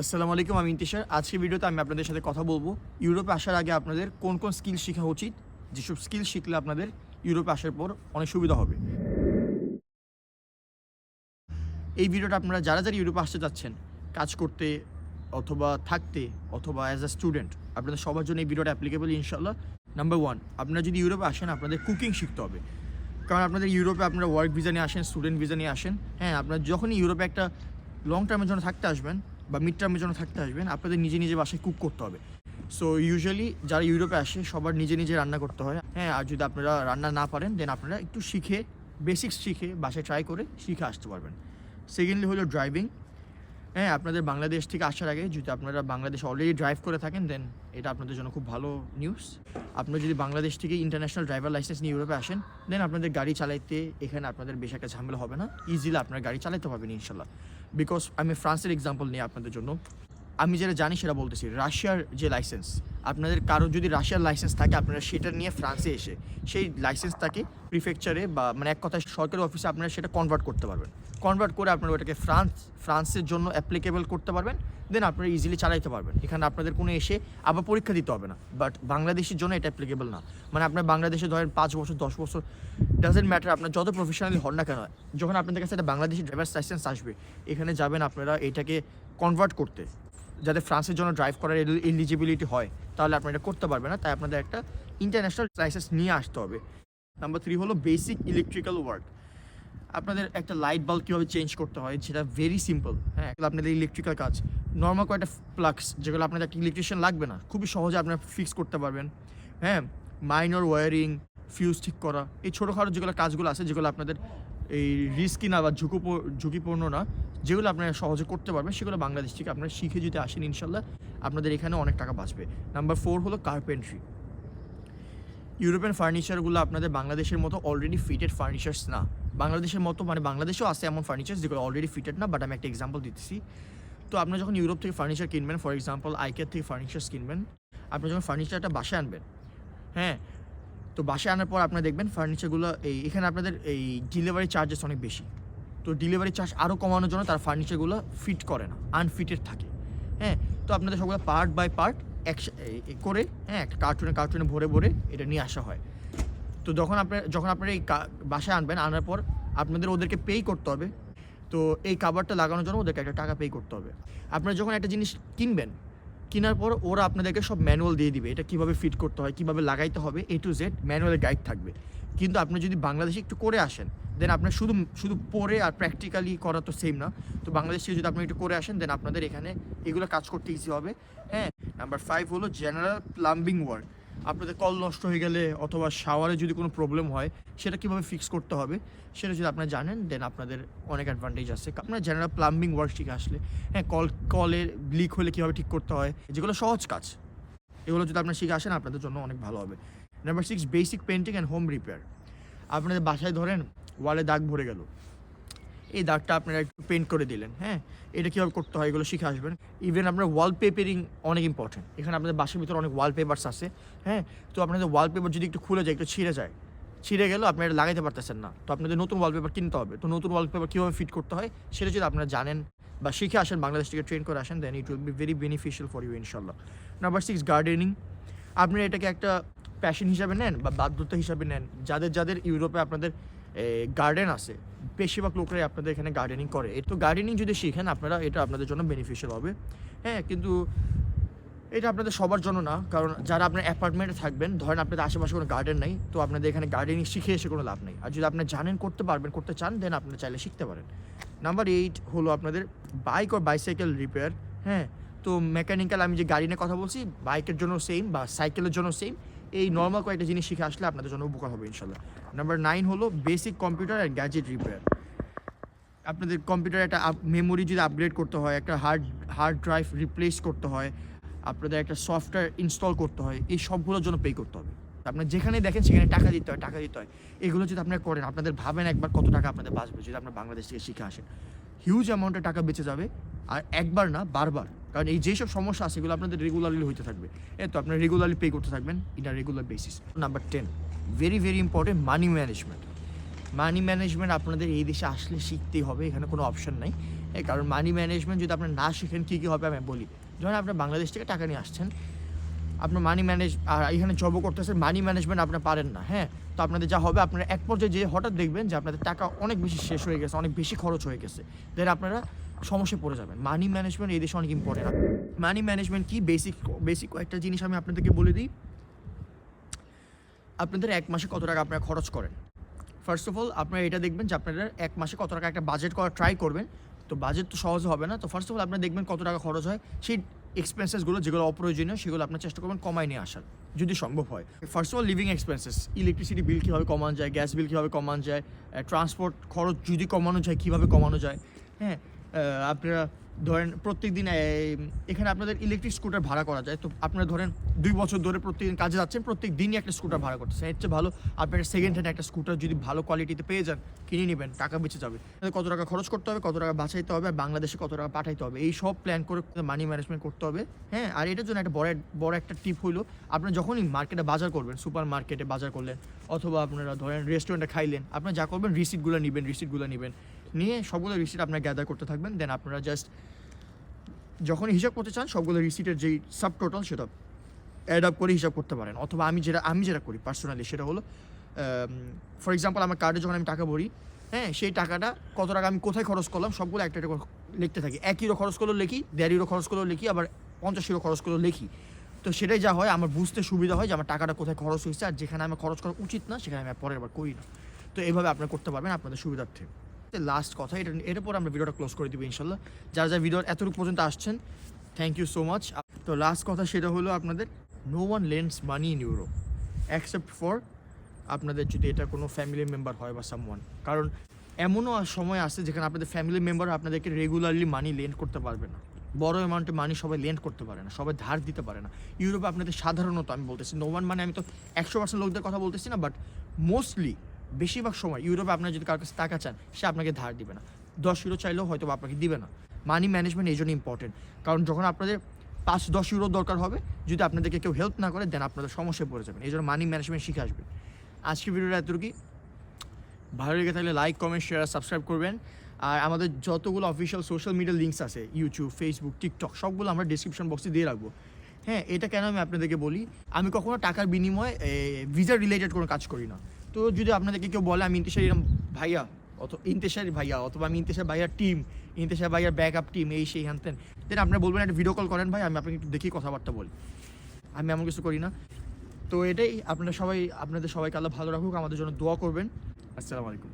আসসালামু আলাইকুম, আমি ইন্তিশার। আজকের ভিডিওতে আমি আপনাদের সাথে কথা বলব ইউরোপে আসার আগে আপনাদের কোন কোন স্কিল শেখা উচিত? যেসব স্কিল শিখলে আপনাদের ইউরোপে আসার পর অনেক সুবিধা হবে। এই ভিডিওটা আপনারা যারা যারা ইউরোপে আসতে যাচ্ছেন কাজ করতে অথবা থাকতে অথবা অ্যাজ আ স্টুডেন্ট আপনাদের সবার জন্য এই ভিডিওটা অ্যাপ্লিকেবল ইনশাল্লাহ নাম্বার ওয়ান আপনারা যদি ইউরোপে আসেন, আপনাদের কুকিং শিখতে হবে। কারণ আপনাদের ইউরোপে আপনারা ওয়ার্ক ভিসা নিয়ে আসেন স্টুডেন্ট ভিসা নিয়ে আসেন হ্যাঁ আপনারা যখনই ইউরোপে একটা লং টার্মের জন্য থাকতে আসবেন বা মিড টার্মের জন্য থাকতে আসবেন, আপনাদের নিজে নিজে বাসায় কুক করতে হবে। সো ইউজুয়ালি যারা ইউরোপে আসে, সবার নিজে নিজে রান্না করতে হয়। হ্যাঁ আর যদি আপনারা রান্না না পারেন দেন আপনারা একটু শিখে বেসিক্স শিখে বাসায় ট্রাই করে শিখে আসতে পারবেন। সেকেন্ডলি হলো ড্রাইভিং হ্যাঁ আপনাদের বাংলাদেশ থেকে আসার আগে যদি আপনারা বাংলাদেশ অলরেডি ড্রাইভ করে থাকেন দেন এটা আপনাদের জন্য খুব ভালো নিউজ আপনারা যদি বাংলাদেশ থেকে ইন্টারন্যাশনাল ড্রাইভার লাইসেন্স নিয়ে ইউরোপে আসেন দেন আপনাদের গাড়ি চালাইতে এখানে আপনাদের বেশ একটা ঝামেলা হবে না। ইজিলি আপনার গাড়ি চালাতে পারবেন, ইনশাল্লাহ। বিকজ আমি ফ্রান্সের এক্সাম্পল নিয়ে আপনাদের জন্য। আমি যেটা জানি সেটা বলতেছি, রাশিয়ার যে লাইসেন্স আপনাদের কারও যদি রাশিয়ার লাইসেন্স থাকে, আপনারা সেটা নিয়ে ফ্রান্সে এসে সেই লাইসেন্সটাকে প্রিফেকচারে বা মানে এক কথায় সরকারি অফিসে আপনারা সেটা কনভার্ট করতে পারবেন। কনভার্ট করে আপনারা ওটাকে ফ্রান্স ফ্রান্সের জন্য অ্যাপ্লিকেবল করতে পারবেন দেন আপনারা ইজিলি চালাইতে পারবেন। এখানে আপনাদের কোনো এসে আবার পরীক্ষা দিতে হবে না বাট বাংলাদেশের জন্য এটা অ্যাপ্লিকেবল না। মানে আপনার বাংলাদেশে ধরেন পাঁচ বছর, দশ বছর ডাজেন্ট ম্যাটার আপনার যত প্রফেশনালি হন না কেন, যখন আপনাদের কাছে একটা বাংলাদেশি ড্রাইভার লাইসেন্স আসবে, এখানে যাবেন আপনারা এটাকে কনভার্ট করতে। যাতে ফ্রান্সের জন্য ড্রাইভ করার এলিজিবিলিটি হয়, তাহলে আপনারা এটা করতে পারবেন না, তাই আপনাদের একটা ইন্টারন্যাশনাল লাইসেন্স নিয়ে আসতে হবে। নাম্বার থ্রি হলো বেসিক ইলেকট্রিক্যাল ওয়ার্ক আপনাদের একটা লাইট বাল্ব কীভাবে চেঞ্জ করতে হয়, সেটা ভেরি সিম্পল হ্যাঁ? আপনাদের ইলেকট্রিক্যাল কাজ। নর্মাল কয়েকটা প্লাগস যেগুলো আপনাদের একটা ইলেকট্রিশিয়ান লাগবে না, খুবই সহজে আপনারা ফিক্স করতে পারবেন হ্যাঁ? মাইনর ওয়ারিং ফিউজ ঠিক করা, এই ছোটোখাটো যেগুলো কাজগুলো আছে, যেগুলো আপনাদের এই রিস্কি না বা ঝুঁকো ঝুঁকিপূর্ণ না, যেগুলো আপনারা সহজে করতে পারবেন, সেগুলো বাংলাদেশ থেকে আপনারা শিখে যদি আসেন, ইনশাল্লাহ আপনাদের এখানে অনেক টাকা বাঁচবে। নাম্বার ফোর হলো কার্পেন্ট্রি ইউরোপিয়ান ফার্নিচারগুলো আপনাদের বাংলাদেশের মতো অলরেডি ফিটেড ফার্নিচার্স না। বাংলাদেশের মতো মানে বাংলাদেশেও আছে এমন ফার্নিচার যেগুলো অলরেডি ফিটেড না বাট আমি একটা এক্সাম্পল দিতেছি। তো আপনারা যখন ইউরোপ থেকে ফার্নিচার কিনবেন ফর এক্সাম্পল আইকের থেকে ফার্নিচার কিনবেন আপনি যখন ফার্নিচারটা বাসায় আনবেন হ্যাঁ তো বাসায় আনার পর আপনারা দেখবেন ফার্নিচারগুলো এই, এখানে আপনাদের এই ডেলিভারি চার্জেস অনেক বেশি। তো ডেলিভারি চার্জ আরও কমানোর জন্য তার ফার্নিচারগুলো ফিট করে না আনফিটেড থাকে। হ্যাঁ তো আপনাদের সবগুলো পার্ট বাই পার্ট এক করে হ্যাঁ একটা কার্টুনে কার্টুনে ভরে ভরে এটা নিয়ে আসা হয়। তো যখন আপনার যখন আপনারা এই বাসায় আনবেন, আনার পর আপনাদের ওদেরকে পেই করতে হবে। তো এই কাভারটা লাগানোর জন্য ওদেরকে একটা টাকা পে করতে হবে। আপনারা যখন একটা জিনিস কিনবেন, কেনার পর ওরা আপনাদেরকে সব ম্যানুয়াল দিয়ে দিবে। এটা কীভাবে ফিট করতে হয়, কীভাবে লাগাইতে হবে এ টু জেড ম্যানুয়ালের গাইড থাকবে। কিন্তু আপনি যদি বাংলাদেশে একটু করে আসেন দেন আপনার শুধু শুধু পড়ে আর প্র্যাকটিক্যালি করা তো সেম না। তো বাংলাদেশ যদি আপনি একটু করে আসেন দেন আপনাদের এখানে এগুলো কাজ করতে ইজি হবে। হ্যাঁ নাম্বার ফাইভ হলো জেনারেল প্লাম্বিং ওয়ার্ক আপনাদের কল নষ্ট হয়ে গেলে অথবা শাওয়ারে যদি কোনো প্রবলেম হয়, সেটা কীভাবে ফিক্স করতে হবে, সেটা যদি আপনারা জানেন দেন আপনাদের অনেক অ্যাডভান্টেজ আছে। আপনার জেনারেল প্লাম্বিং ওয়ার্ক শিখে আসলে। হ্যাঁ কল কলের লিক হলে কীভাবে ঠিক করতে হয়, যেগুলো সহজ কাজ। এগুলো যদি আপনারা শিখে আসেন, আপনাদের জন্য অনেক ভালো হবে। Number six basic painting and home repair আপনাদের বাসায় ধরেন ওয়ালে দাগ ভরে গেল। এই দাগটা আপনারা একটু পেন্ট করে দিলেন হ্যাঁ? এটা কীভাবে করতে হয় এগুলো শিখে আসবেন। ইভেন আপনার ওয়ালপেপারিং অনেক ইম্পর্টেন্ট এখানে আপনাদের বাসার ভিতরে অনেক ওয়ালপেপার্স আছে হ্যাঁ? তো আপনাদের ওয়ালপেপার যদি একটু খুলে যায়, একটু ছিঁড়ে যায়, ছিঁড়ে গেলেও আপনি এটা লাগাইতে পারতেছেন না। তো আপনাদের নতুন ওয়ালপেপার কিনতে হবে। তো নতুন ওয়ালপেপার কীভাবে ফিট করতে হয়, সেটা যদি আপনারা জানেন বা শিখে আসেন, বাংলাদেশ থেকে ট্রেন করে আসেন then it will be very beneficial for you ইনশাল্লাহ নাম্বার সিক্স গার্ডেনিং আপনি এটাকে একটা প্যাশন হিসাবে নেন বা বাধ্যতা হিসাবে নেন। যাদের যাদের ইউরোপে আপনাদের গার্ডেন আছে। বেশিরভাগ লোকরাই আপনাদের এখানে গার্ডেনিং করে। তো গার্ডেনিং যদি শিখেন, আপনারা এটা আপনাদের জন্য বেনিফিশিয়াল হবে। হ্যাঁ কিন্তু এটা আপনাদের সবার জন্য না, কারণ যারা আপনার অ্যাপার্টমেন্টে থাকবেন, ধরেন আপনাদের আশেপাশে কোনো গার্ডেন নেই, তো আপনাদের এখানে গার্ডেনিং শিখে এসে কোনো লাভ নেই। আর যদি আপনি জানেন, করতে পারবেন, করতে চান দেন আপনারা চাইলে শিখতে পারেন। নাম্বার এইট হলো আপনাদের বাইক ও বাইসাইকেল রিপেয়ার হ্যাঁ তো মেকানিক্যাল আমি যে গাড়ি নিয়ে কথা বলছি বাইকের জন্য সেম বা সাইকেলের জন্য সেম এই নর্মাল কয়েকটা জিনিস শিখে আসলে আপনাদের জন্য উপকার হবে ইনশাল্লাহ নাম্বার নাইন হলো basic computer and gadget repair আপনাদের কম্পিউটার একটা মেমোরি যদি আপগ্রেড করতে হয়, একটা হার্ড হার্ড ড্রাইভ রিপ্লেস করতে হয়, আপনাদের একটা সফটওয়্যার ইনস্টল করতে হয়, এই সবগুলোর জন্য পে করতে হবে। আপনার যেখানে দেখেন সেখানে টাকা দিতে হয়, টাকা দিতে হয়। এগুলো যদি আপনারা করেন, আপনাদের ভাবেন একবার কত টাকা আপনাদের বাঁচবে যদি আপনার বাংলাদেশ থেকে শিখে আসেন। হিউজ অ্যামাউন্টে টাকা বেঁচে যাবে, আর একবার না, বারবার। কারণ এই যেসব সমস্যা আছে, এগুলো আপনাদের রেগুলারলি হইতে থাকবে। এ তো আপনারা রেগুলারলি পে করতে থাকবেন in a regular basis number ten very very important money management money management আপনাদের এই দেশে আসলে শিখতেই হবে, এখানে কোনো অপশন নাই। হ্যাঁ কারণ মানি ম্যানেজমেন্ট যদি আপনার না শিখেন, কী কী হবে আমি বলি। ধরেন আপনার বাংলাদেশ থেকে টাকা নিয়ে আসছেন, আপনার মানি ম্যানেজ আর এখানে জবও করতেছেন মানি ম্যানেজমেন্ট আপনি পারেন না হ্যাঁ? তো আপনাদের যা হবে, আপনারা এক পর্যায়ে যে হঠাৎ দেখবেন যে আপনাদের টাকা অনেক বেশি শেষ হয়ে গেছে, অনেক বেশি খরচ হয়ে গেছে। দেন আপনারা সমস্যায় পড়ে যাবেন। মানি ম্যানেজমেন্ট এই দেশে অনেক ইম্পর্টেন্ট মানি ম্যানেজমেন্ট কি? বেসিক বেসিক কয়েকটা জিনিস আমি আপনাদেরকে বলে দিই। আপনাদের এক মাসে কত টাকা আপনারা খরচ করেন? ফার্স্ট অফ অল আপনারা এটা দেখবেন যে আপনারা এক মাসে কত টাকা একটা বাজেট করা ট্রাই করবেন। তো বাজেট তো সহজ হবে না। তো ফার্স্ট অফ অল আপনারা দেখবেন কত টাকা খরচ হয়। সেই এক্সপেন্সেসগুলো যেগুলো অপ্রয়োজনীয়, সেগুলো আপনার চেষ্টা করবেন কমায় নিয়ে আসার, যদি সম্ভব হয়। First of all living expenses electricity bill কীভাবে কমানো যায় গ্যাস বিল কীভাবে কমানো যায় ট্রান্সপোর্ট খরচ যদি কমানো যায়, কীভাবে কমানো যায় হ্যাঁ? আপনারা ধরেন প্রত্যেক দিন এখানে আপনাদের ইলেকট্রিক স্কুটার ভাড়া করা যায়। তো আপনারা ধরেন দুই বছর ধরে প্রত্যেকদিন কাজে যাচ্ছেন প্রত্যেক দিনই একটা স্কুটার ভাড়া করতেছেন। এর চেয়ে ভালো আপনার সেকেন্ড হ্যান্ড একটা স্কুটার যদি ভালো কোয়ালিটিতে পেয়ে যান, কিনে নেবেন, টাকা বেঁচে যাবে। কত টাকা খরচ করতে হবে, কত টাকা বাঁচাইতে হবে, আর বাংলাদেশে কত টাকা পাঠাইতে হবে? এই সব প্ল্যান করে মানি ম্যানেজমেন্ট করতে হবে। হ্যাঁ আর এটার জন্য একটা বড় বড় একটা টিপ হলো আপনারা যখনই মার্কেটে বাজার করবেন সুপার মার্কেটে বাজার করলেন, অথবা আপনারা ধরেন রেস্টুরেন্টে খাইলেন আপনারা যা করবেন রিসিটগুলো নেবেন রিসিটগুলো নেবেন। নিয়ে সবগুলো রিসিট আপনারা গ্যাদার করতে থাকবেন দেন আপনারা জাস্ট যখন হিসাব করতে চান, সবগুলো রিসিটের যেই সাব টোটাল সেটা অ্যাড আপ করে হিসাব করতে পারেন। অথবা আমি যেটা আমি যেটা করি পার্সোনালি সেটা হলো ফর এক্সাম্পল আমার কার্ডে যখন আমি টাকা ভরি হ্যাঁ সেই টাকাটা কত টাকা আমি কোথায় খরচ করলাম, সবগুলো একটা একটা লিখতে থাকি। এক ইউরো খরচ করলেও লিখি, দেড় ইউরো খরচ করলেও লিখি, আবার পঞ্চাশ ইউরো খরচ করলেও লিখি। তো সেটাই যা হয়, আমার বুঝতে সুবিধা হয় যে আমার টাকাটা কোথায় খরচ হয়েছে, আর যেখানে আমি খরচ করা উচিত না, সেখানে আমি পরের বার করি না। তো এইভাবে আপনারা করতে পারবেন আপনাদের সুবিধার্থে। লাস্ট কথা, এটা এর পর আমরা ভিডিওটা ক্লোজ করে দিব ইনশাল্লাহ। যারা যারা ভিডিওর এতটুকু পর্যন্ত আসছেন থ্যাংক ইউ সো মাচ তো লাস্ট কথা সেটা হলো আপনাদের no one lends money in euro accept for আপনাদের যদি এটা কোনো ফ্যামিলি মেম্বার হয় বা সামওয়ান কারণ এমনও সময় আছে যেখানে আপনাদের ফ্যামিলি মেম্বার আপনাদেরকে রেগুলারলি মানি লেন্ড করতে পারবে না। বড় অ্যামাউন্টে মানি সবাই লেন্ড করতে পারে না, সবাই ধার দিতে পারে না। ইউরোপে আপনাদের সাধারণত আমি বলতেছি নো ওয়ান মানে আমি তো একশো পার্সেন্ট লোকদের কথা বলতেছি না বাট মোস্টলি বেশিরভাগ সময় ইউরোপে আপনার যদি কার কাছে টাকা চান, সে আপনাকে ধার দিবে না। দশ ইউরো চাইলেও হয়তো আপনাকে দিবে না। মানি ম্যানেজমেন্ট এই জন্য ইম্পর্টেন্ট কারণ যখন আপনাদের পাঁচ দশ ইউরো দরকার হবে, যদি আপনাদেরকে কেউ হেল্প না করে দেন আপনাদের সমস্যায় পড়ে যাবেন। এই জন্য মানি ম্যানেজমেন্ট শিখে আসবেন। আজকে ভিডিওটা এতটুকুই। ভালো লেগে থাকলে লাইক কমেন্ট শেয়ার সাবস্ক্রাইব করবেন। আর আমাদের যতগুলো অফিসিয়াল সোশ্যাল মিডিয়া লিঙ্কস আছে ইউটিউব ফেসবুক টিকটক সবগুলো আমরা ডিসক্রিপশন বক্সে দিয়ে রাখব। হ্যাঁ এটা কেন আমি আপনাদেরকে বলি? আমি কখনো টাকার বিনিময়ে ভিসা রিলেটেড কোনো কাজ করি না। তো যদি আপনাদেরকে কেউ বলে, আমি ইন্তেশারি ভাইয়া অত ইন্তেশারি ভাইয়া, অথবা আমি ইন্তেশার ভাইয়ার টিম ইন্তেশার ভাইয়ার ব্যাক আপ টিম এই সেই হ্যান দেন আপনারা বলবেন, একটা ভিডিও কল করেন ভাই, আমি আপনাকে একটু দেখি কথাবার্তা বলি। আমি এমন কিছু করি না। তো এটাই, আপনারা সবাই, আপনাদের সবাইকে আল্লাহ ভালো রাখুক, আমাদের জন্য দোয়া করবেন। আসসালামু আলাইকুম।